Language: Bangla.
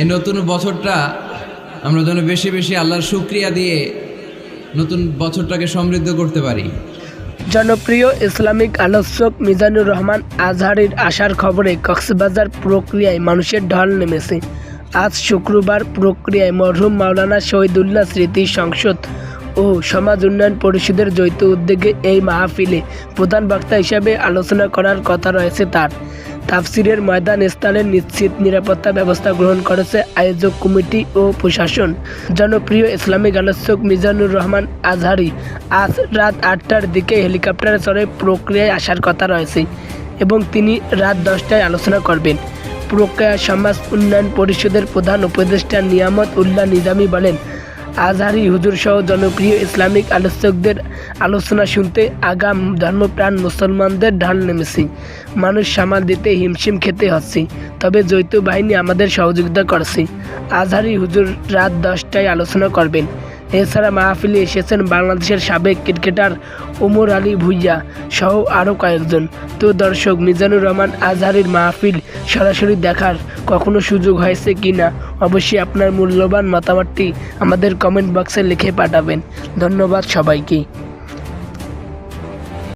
এই নতুন বছরটা আমরা যেন বেশি বেশি আল্লাহর শুক্রিয়া দিয়ে নতুন বছরটাকে সমৃদ্ধ করতে পারি। জনপ্রিয় ইসলামিক আলোচক মিজানুর রহমান আজহারির আসার খবরে কক্সবাজার প্রক্রিয়ায় মানুষের ঢল নেমেছে। আজ শুক্রবার প্রক্রিয়ায় মরহুম মাওলানা শহীদুল্লাহ স্মৃতি সংসদ ও সমাজ উন্নয়ন পরিষদের যৌথ উদ্যোগে এই মাহফিলে প্রধান বক্তা হিসাবে আলোচনা করার কথা রয়েছে তার। তাফসিরের ময়দান স্থানের নিশ্চিত নিরাপত্তা ব্যবস্থা গ্রহণ করেছে আয়োজক কমিটি ও প্রশাসন। জনপ্রিয় ইসলামিক আলোচক মিজানুর রহমান আজহারি আজ রাত আটটার দিকে হেলিকপ্টারে চড়ে প্রক্রিয়ায় আসার কথা রয়েছে এবং তিনি রাত দশটায় আলোচনা করবেন। প্রক্রিয়া সমাজ উন্নয়ন পরিষদের প্রধান উপদেষ্টা নিয়ামত উল্লাহ নিজামী বলেন আজহারি হুজুর সহ জনপ্রিয় ইসলামিক আলোচকদের আলোচনা শুনতে আগাম ধর্মপ্রাণ মুসলমানদের ঢাল নেমেছি। মানুষ সামাল দিতে হিমশিম খেতে হচ্ছে, তবে যৌথ বাহিনী আমাদের সহযোগিতা করছে। আজহারি হুজুর রাত দশটায় আলোচনা করবেন। এছাড়া মাহফিলে এসেছেন বাংলাদেশের সাবেক ক্রিকেটার ওমর আলী ভুইয়া সহ আরও কয়েকজন। তো দর্শক, মিজানুর রহমান আজহারির মাহফিল সরাসরি দেখার কখনো সুযোগ হয়েছে কি না, অবশ্যই আপনার মূল্যবান মতামতটি আমাদের কমেন্ট বক্সে লিখে পাঠাবেন। ধন্যবাদ সবাইকে।